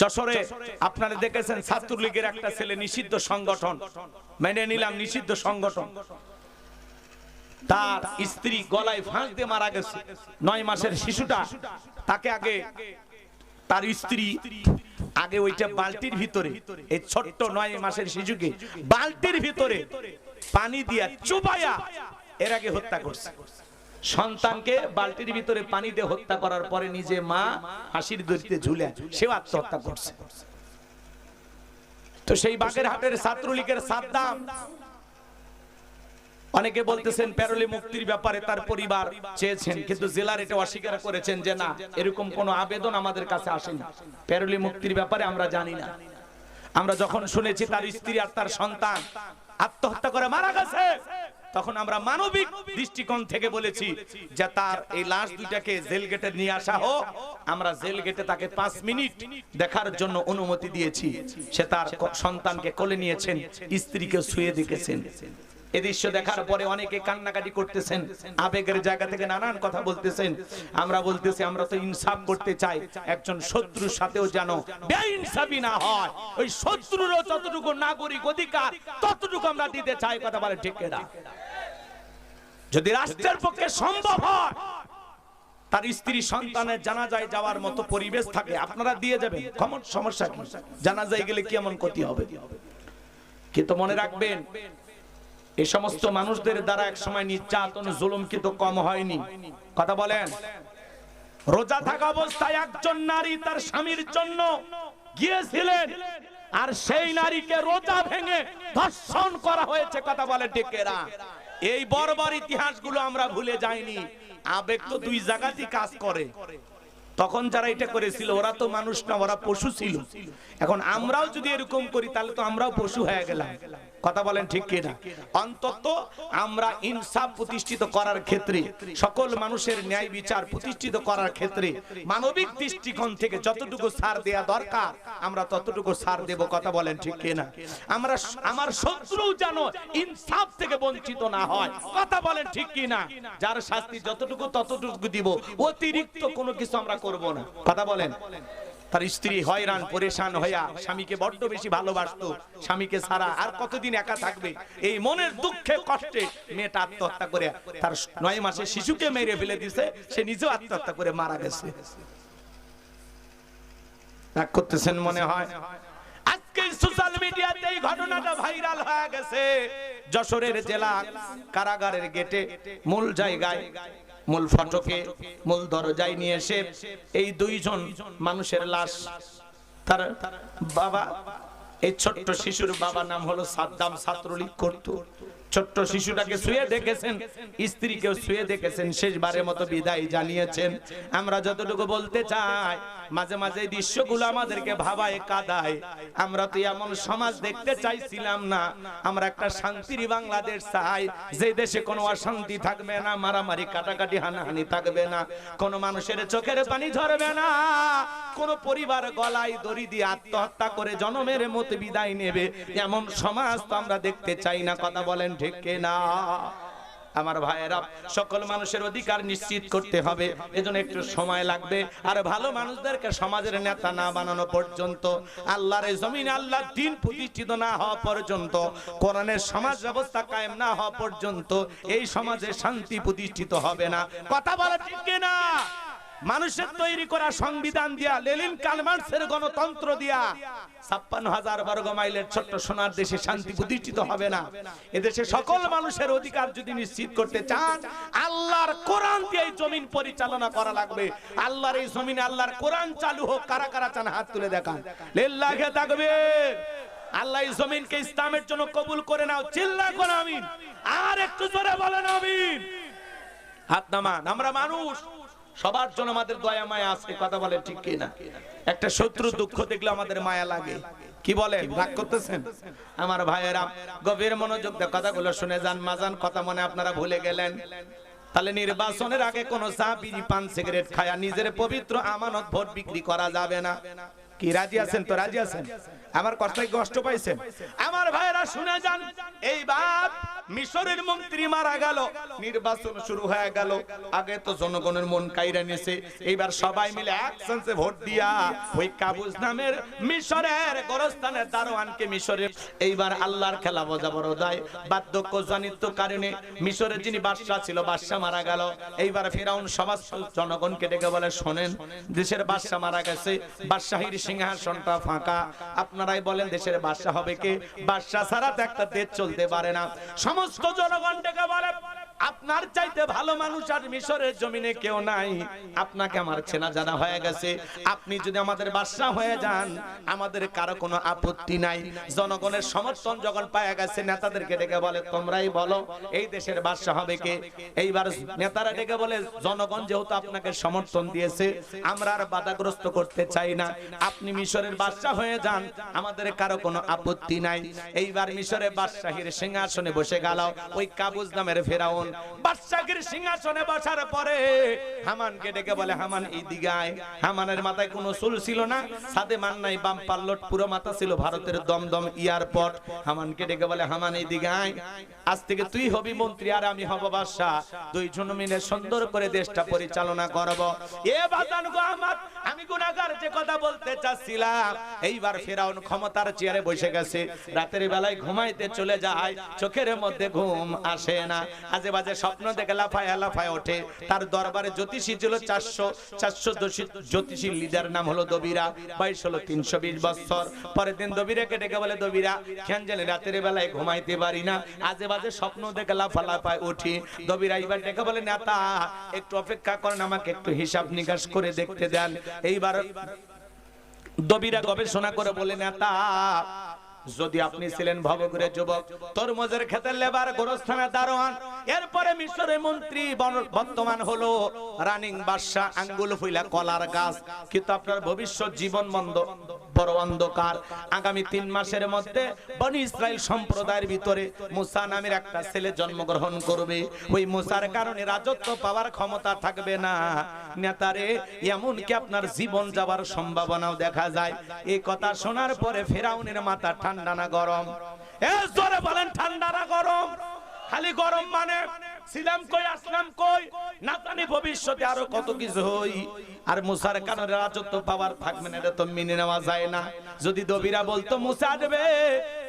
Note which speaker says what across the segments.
Speaker 1: যশোরে আপনারা দেখেছেন ছাত্রলীগের একটা ছেলে, নিষিদ্ধ সংগঠন। মেনে নিলাম, নিষিদ্ধ সংগঠন। তার স্ত্রী গলায় ফাঁস দিয়ে মারা গেছে। নয় মাসের শিশুটা, তাকে আগে তার স্ত্রী আগে ওইটা বালতির ভিতরে, এই ছোট্ট নয় মাসের শিশুকে বালতির ভিতরে পানি দিয়া চুবাইয়া এর আগে হত্যা করছে। সন্তানকে বালতির ভিতরে পানি দিয়ে হত্যা করার পরে নিজে মা হাসির দড়িতে ঝুলে সেও আত্মহত্যা করছে। তো সেই বাগের হাটের ছাত্রলীগের সাদ্দাম, অনেকে বলতেছেন প্যারোলে মুক্তির ব্যাপারে তার পরিবার চেয়েছেন, কিন্তু জেলার এটা অস্বীকার করেছেন যে না, এরকম কোনো আবেদন আমাদের কাছে আসেনি। প্যারোলে মুক্তির ব্যাপারে আমরা জানি না। আমরা যখন শুনেছি তার স্ত্রী আর তার সন্তান আত্মহত্যা করে মারা গেছে। তখন আমরা মানবিক দৃষ্টিকোণ থেকে বলেছি যে তার এই লাশ দুইটাকে জেল গেটে নিয়ে আসা হোক। আমরা জেল গেটে তাকে পাঁচ মিনিট দেখার জন্য অনুমতি দিয়েছি। সে তার সন্তানকে কোলে নিয়েছেন, স্ত্রীকে শুয়ে দেখেছেন। এ দৃশ্য দেখার পরে অনেকে কান্নাকাটি করতেছেন, আবেগের জায়গা থেকে নানান কথা বলতেছেন। আমরা বলতেছি, আমরা তো ইনসাফ করতে চাই, একজন শত্রুর সাথেও যেন বেইনসাফি না হয়। ওই শত্রুরও যতটুকু নাগরিক অধিকার, ততটুকু আমরা দিতে চাই, কথা বলে ঠিক না যদি রাষ্ট্রের পক্ষে সম্ভব হয়, তার স্ত্রী সন্তানের জানাজায় যাওয়ার মতো পরিবেশ থাকে, আপনারা দিয়ে যাবেন। কমন সমস্যা কি? জানাজায় গেলে কি এমন ক্ষতি হবে? কিন্তু মনে রাখবেন এই সমস্ত মানুষদের দ্বারা এক সময় নির্যাতন, জুলুম কিন্তু কম হয়নি। কথা বলেন। রোজা থাকা অবস্থায় একজন নারী তার স্বামীর জন্য গিয়েছিলেন, আর সেই নারীকে রোজা ভেঙে ধর্ষণ করা হয়েছে। কথা বলে টেকেরা এই বর্বর ইতিহাসগুলো আমরা ভুলে যাইনি। আবেগ তো দুই জায়গাতেই কাজ করে। তখন যারা এটা করেছিল, ওরা তো মানুষ না, ওরা পশু ছিল। এখন আমরাও যদি এরকম করি, তাহলে তো আমরাও পশু হয়ে গেলাম। কথা বলেন ঠিক কিনা? অন্তত আমরা ইনসাফ প্রতিষ্ঠিত করার ক্ষেত্রে, সকল মানুষের ন্যায় বিচার প্রতিষ্ঠিত করার ক্ষেত্রে, মানবিক দৃষ্টিকোণ থেকে যতটুকু ছাড় দেয়া দরকার, আমরা ততটুকু ছাড় দেব, কথা বলেন ঠিক কিনা? আমরা আমার শত্রু যেন ইনসাফ থেকে বঞ্চিত না হয়, কথা বলেন ঠিক কিনা? যার শাস্তি যতটুকু ততটুকু দিব, অতিরিক্ত কোনো কিছু আমরা করব না। কথা বলেন। তার স্ত্রী হয়রান, পরেশান হইয়া স্বামীকে বড্ড বেশি ভালোবাসতো, স্বামীকে ছাড়া আর কতদিন একা থাকবে? এই মনের দুঃখে, কষ্টে মেয়েটা আত্মহত্যা করে তার নয় মাসে শিশুকে মেরে ফেলে দিছে, সে নিজেও আত্মহত্যা করে মারা গেছে। রাগ করতেছেন মনে হয়? আজকে সোশ্যাল মিডিয়াতে এই ঘটনাটা ভাইরাল হয়ে গেছে। যশোরের জেলা কারাগারের গেটে মূল জায়গায় মূল ফটকে, মূল দরজায় নিয়ে এসে এই দুইজন মানুষের লাশ, তার বাবা, এই ছোট্ট শিশুর বাবার নাম হলো সাদ্দাম ছাত্রলীগ করত ছোট্ট শিশুটাকে শুয়ে দেখেছেন, স্ত্রীকেও শুয়ে দেখেছেন, শেষবারের মতো বিদায় জানিয়েছেন। আমরা যতটুকু বলতে চাই, মাঝে মাঝে দৃশ্যগুলো আমাদেরকে ভাবায়, কাদায়। আমরা তো এমন সমাজ দেখতে চাইছিলাম না। আমরা একটা শান্তির বাংলাদেশ চাই, যে দেশে কোনো অশান্তি থাকবে না, মারামারি, কাটাকাটি, হানাহানি থাকবে না। কোনো মানুষের চোখের পানি ঝরবে না। কোন পরিবার গলায় দড়ি দিয়ে আত্মহত্যা করে জনমের মতো বিদায় নেবে। এমন সমাজ তো আমরা দেখতে চাই না, কথা বলেন ঠিক না আমার ভাইয়েরা সকল মানুষের অধিকার নিশ্চিত করতে হবে। এজন্য একটু সময় লাগবে। আর ভালো মানুষদেরকে সমাজের নেতা না বানানো পর্যন্ত, আল্লাহর জমিনে আল্লাহর দিন প্রতিষ্ঠিত না হওয়া পর্যন্ত, কোরআনের সমাজ ব্যবস্থা কায়েম না হওয়া পর্যন্ত এই সমাজে শান্তি প্রতিষ্ঠিত হবে না। কথা বলা ঠিক না মানুষের তৈরি করা সংবিধান দিয়া লেলিন কালমার্সের গণতন্ত্র দিয়া ছাপ্পান্ন হাজার বর্গ মাইলের ছোট্ট সোনার দেশে শান্তি প্রতিষ্ঠিত হবে না। এদেশে সকল মানুষের অধিকার যদি নিশ্চিত করতে চান, আল্লাহর কোরআন দিয়ে জমিন পরিচালনা করা লাগবে। আল্লাহর এই জমিনে আল্লাহর কোরআন চালু হোক, কারা কারা চান হাত তুলে দেখান। লিল্লাহে থাকবে আল্লাহ জমিনকে ইসলামের জন্য কবুল করে নাও, চিল্লা করো আমিন। আর একটু জোরে বলেন আমিন। হাত নামান, আমরা মানুষ। সবার জন্য আমাদের দয়া মায়া আছে কথা বলে ঠিক কিনা? একটা শত্রু দুঃখ দেখলে আমাদের মায়া লাগে। কি বলেন? রাগ করতেছেন? আমার ভাইয়েরা গভীর মনোযোগ দিয়ে কথাগুলো শুনে যান মাজান কথা মনে আপনারা ভুলে গেলেন। তাহলে নির্বাচনের আগে কোন চা বিড়ি পান সিগারেট খায়া নিজের পবিত্র আমানত ভোট বিক্রি করা যাবে না। কি রাজি আছেন তো রাজি আছেন? আমার কষ্ট কষ্ট পাইছেন? আমার ভাইয়েরা শুনে যান, এইবার মিশরের মন্ত্রী মারা গেল, নির্বাচন শুরু হয়ে গেল। আগে তো জনগণের মন কাইরা নিছে, এইবার সবাই মিলে একসেন্সে ভোট দিয়া ওই কাবুজ নামের মিশরের গোরস্থানের দারোয়ানকে মিশরের এইবার আল্লাহর খেলা বোঝা বড় দায়। বার্ধক্য জনিত কারণে মিশরের যিনি বাদশাহ ছিল, বাদশাহ মারা গেল। এইবার ফেরাউন সমাজ জনগণকে ডেকে বলে, শোনেন, দেশের বাদশাহ মারা গেছে, বাদশাহীর সিংহাসনটা ফাঁকা। আপনারাই বলেন, দেশের বাদশা হবে কে? বাদশা ছাড়া তো একটা দেশ চলতে পারে না। সমস্ত জনগণ বলে আপনার চাইতে ভালো মানুষ আর মিশরের জমিনে কেউ নাই। আপনাকে আমার চেনা জানা হয়ে গেছে। আপনি যদি আমাদের বাদশাহ হয়ে যান, আমাদের কারও কোনো আপত্তি নাই। জনগণের সমর্থন যখন পাওয়া গেছে, নেতাদেরকে ডেকে বলে, তোমরাই বলো, এই দেশের বাদশাহ হবে কে? এইবার নেতারা ডেকে বলে, জনগণ যেহেতু আপনাকে সমর্থন দিয়েছে, আমরা আর বাধাগ্রস্ত করতে চাই না। আপনি মিশরের বাদশাহ হয়ে যান, আমাদের কারও কোনো আপত্তি নাই। এইবার মিশরের বাদশাহীর সিংহাসনে বসে গেল ওই কাবুজ নামের ফেরাউন। সিংহাসনে বসার পরে হামানকে ডেকে বলে, হামান আয়। হামানের মাথায় কোনো চুল ছিল না সাদে মান নাই, বাম পাল্লট পুরো মাথা ছিল ভারতের দমদম এয়ারপোর্ট। হামানকে ডেকে বলে, হামান এই দিকে আয়। আজ থেকে তুই হবি মন্ত্রী, আর আমি হব বাদশাহ। দুইজন মিলে সুন্দর করে দেশটা পরিচালনা করব। এ বাদান গো আমার আমি গুনাহগার যে কথা বলতে চাচ্ছিলাম। এইবার ফেরাউন ক্ষমতার চেয়ারে বসে গেছে। রাতের বেলায় ঘুমাইতে চলে যায়, চোখের মধ্যে ঘুম আসে না। আজে বাজে স্বপ্ন দেখে লাফায় লাফায় ওঠে। তার দরবারে জ্যোতিষী ছিল চারশো চারশো জ্যোতিষী লিডার নাম হলো দবিরা। বয়স হলো তিনশো বিশ বছর। পরের দিন দবিরাকে ডেকে বলে, দবিরা কেন জানি রাতের বেলায় ঘুমাইতে পারি না। আজে বাজে স্বপ্ন দেখে লাফা লাফায় উঠি। দবিরা এইবার ডেকে বলে, নেতা, একটু অপেক্ষা করেন, আমাকে একটু হিসাব নিকাশ করে দেখতে দেন। এইবার দবিরা গবেষণা করে বলে, নেতা, যদি আপনি ছিলেন ভবঘুরে যুবক, তরমুজের ক্ষেতের লেবার গোরস্থানের দারোয়ান, এরপরে মিশরের মন্ত্রী বর্তমান হলো রানিং বাদশাহ আঙ্গুল ফুইলা কলার গাছ। কিন্তু আপনার ভবিষ্যৎ জীবন মন্দ বড় অন্ধকার। আগামী তিন মাসের মধ্যে বনি ইসরায়েল সম্প্রদায়ের ভিতরে মুসা নামের একটা ছেলে জন্মগ্রহণ করবে। ওই মুসার কারণে রাজত্ব পাওয়ার ক্ষমতা থাকবে না। নেতারে, এমনকি আপনার জীবন যাবার সম্ভাবনাও দেখা যায়। এই কথা শোনার পরে ফেরাউনের মাথা ঠান্ডা না গরম। এ জোরে বলেন, ঠান্ডা না গরম। খালি গরম মানে ছিলাম কই, আসলাম কই? না জানি ভবিষ্যতে আরও কত কিছু হই। আর মুসার কারণে রাজত্ব পাওয়ার থাকবে না, এটা তো মেনে নেওয়া যায় না। যদি দবিরা বলতো, মুসা দেবে,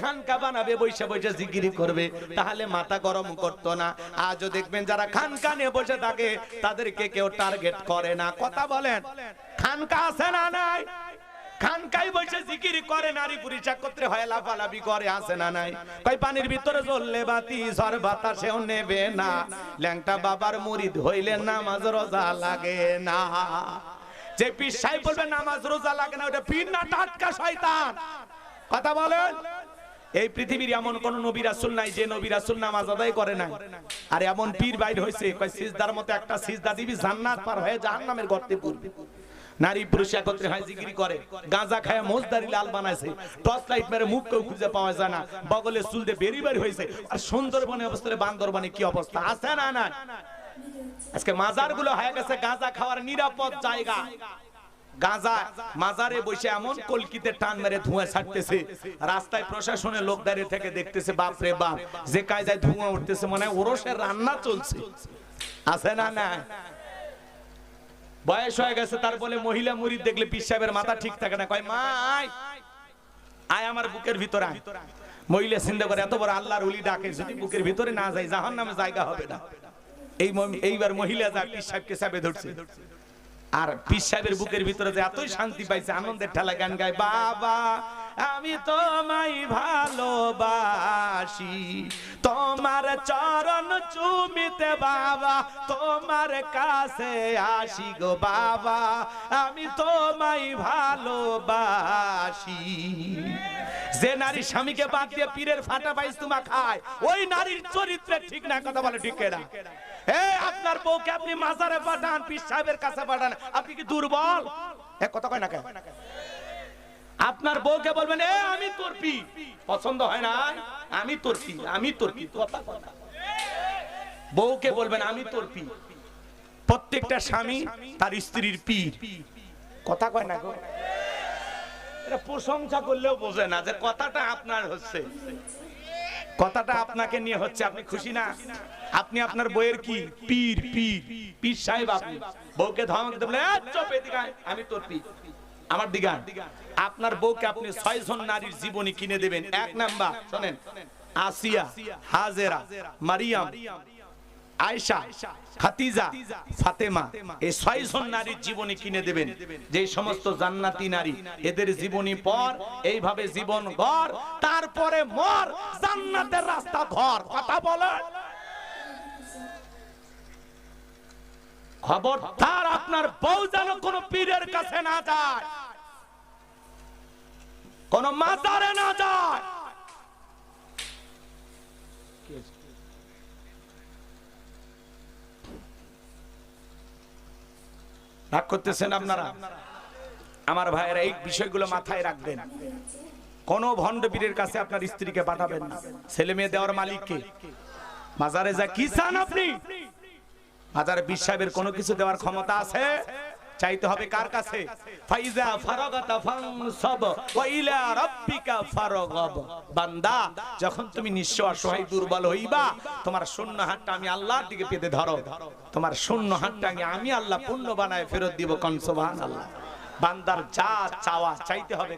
Speaker 1: খানকা বানাবে, বৈশে বৈশে জিগিরি করবে, তাহলে মাথা গরম করতো না। আজও দেখবেন যারা খানকা নিয়ে বসে থাকে, তাদেরকে কেউ টার্গেট করে না। কথা বলেন, খানকা আছে না নাই? জিকির করে, নারী পুরুষ একত্রে হয় লাফালাফি করে আসে না নাই? কই পানির ভিতরে জ্বললে বাতি, ঝড় বাতাসেও নেবে না। ল্যাংটা বাবার মুরিদ হইলে নামাজ রোজা লাগে না। যে পীর সাহেব বলবে, নামাজ রোজা লাগে না, ওটা পীর না, টাটকা শয়তান। কথা বলেন? এই পৃথিবীর এমন কোন নবী রাসূল নাই যে নবী রাসূল নামাজ আদায় করে না আর এমন পীর বাইর হইছে, কয়, সিজদার মতো একটা সিজদা দিবি, জান্নাত পার হয়ে জাহান্নামের গর্তে পড়বি নারী পুরুষ একত্রে হয়, জিকিরি করে। গাঁজা খায়, মোজদারি লাল বানাইছে। টর্চ লাইট মেরে মুখ কেউ খুঁজে পাওয়া যায় না। বগলে চুল দিয়ে বেরি বেরি হয়েছে আর সুন্দরবনে অবস্থায় বান্দরবনে কি অবস্থা? আছে না না আজকে মাজারগুলো হয়ে গেছে গাঁজা খাওয়ার নিরাপদ জায়গা। গাঁজা মাজারে বসে এমন কলকিতে টান মেরে ধোঁয়া ছাড়তেছে। রাস্তায় প্রশাসনের লোক দাঁড়িয়ে থেকে দেখতেছে, বাপ রে বাপ, যে কায়দায় ধোঁয়া উঠতেছে, মনে ওরসের রান্না চলছে। আছে না না বয়স হয়ে গেছে, তার বলে মহিলা মুড়ি দেখলে পীর সাহেবের মাথা ঠিক থাকে না। কয়, মাই, আয় আমার বুকের ভিতরে মহিলা চিন্তা করে, এত বড় আল্লাহর উলি ডাকে, যদি বুকের ভিতরে না যায় জাহান নামে জায়গা হবে না। এই ম- এইবার মহিলা যা পীর সাহেবকে চাপে ধরছে। আর পীর সাহেবের বুকের ভিতরে যে এতই শান্তি পাইছে, আনন্দের ঠেলা গান গায়, বাবা আমি তোমায় ভালোবাসি। তোমার চরণ চুমিতে বাবা, তোমার কাছে আসি গো বাবা। আমি তোমায় ভালোবাসি। যে নারী স্বামীকে বাদ দিয়ে পীরের ফাটা পাইস তোমা খায়, ওই নারীর চরিত্রে ঠিক না কথা বলে ঠিক না আপনার বউকে আপনি মাজারে পাঠান, পীর সাহেবের কাছে পাঠান। আপনি কি দুর্বল? কথা কয় না কেন? আপনার বউকে বলবেন, এ, আমি তোর পি পছন্দ হয় না আমি তোর পি আমি তোর পি কথা কথা। বউকে বলবেন, আমি তোর পি প্রত্যেকটা স্বামী তার স্ত্রীর পীর। কথা কয় না গো? এটা প্রশংসা করলেও বোঝে না যে কথাটা আপনার হচ্ছে। কথাটা আপনাকে নিয়ে হচ্ছে, আপনি খুশি না? আপনি আপনার বইয়ের কি? পীর পীর। পীর সাহেব আপনি। বউকে ধমক দেবলে চুপ এদিকে আমি তোর পীর আমার দিগান, আপনার বউকে আপনি ছয়জন নারীর জীবনী কিনে দেবেন। এক নাম্বার, শোনেন, আসিয়া, হাজেরা, মারিয়াম, আয়েশা, খাতিজা, ফাতেমা, এই ছয়জন নারীর জীবনী কিনে দেবেন। যে সমস্ত জান্নাতি নারী, এদের জীবনী পর, এইভাবে জীবন ঘর তারপরে মর, জান্নাতের রাস্তা ঘর কথা বলে খবরদার আপনার বউ যেন কোন পীরের কাছে না যায়, কোন মাজারে না যায়। রাগ করতেছেন আপনারা? আমার ভাইয়েরা, এই বিষয়গুলো মাথায় রাখবেন। কোন ভণ্ড বীরের কাছে আপনার স্ত্রীকে পাঠাবেন না। ছেলে মেয়ে দেওয়ার মালিককে। মাজারে যা কি চান আপনি? মাজারে বিশ সাহেবের কোনো কিছু দেওয়ার ক্ষমতা আছে? চাইতে হবে কার কাছে? ফাইজা ফারাগাতা ফানসাব ওয়া রাব্বিকা ফারাগাব। বান্দা, যখন তুমি নিঃস্ব অসহায় দুর্বল হইবা, তোমার শূন্য হাতটা আমি আল্লাহর দিকে পেতে ধরো। তোমার শূন্য হাতটা আমি আমি আল্লাহ পূর্ণ বানায় ফেরত দিব কোন, সুবহানাল্লাহ। বান্দার যা চাওয়া চাইতে হবে।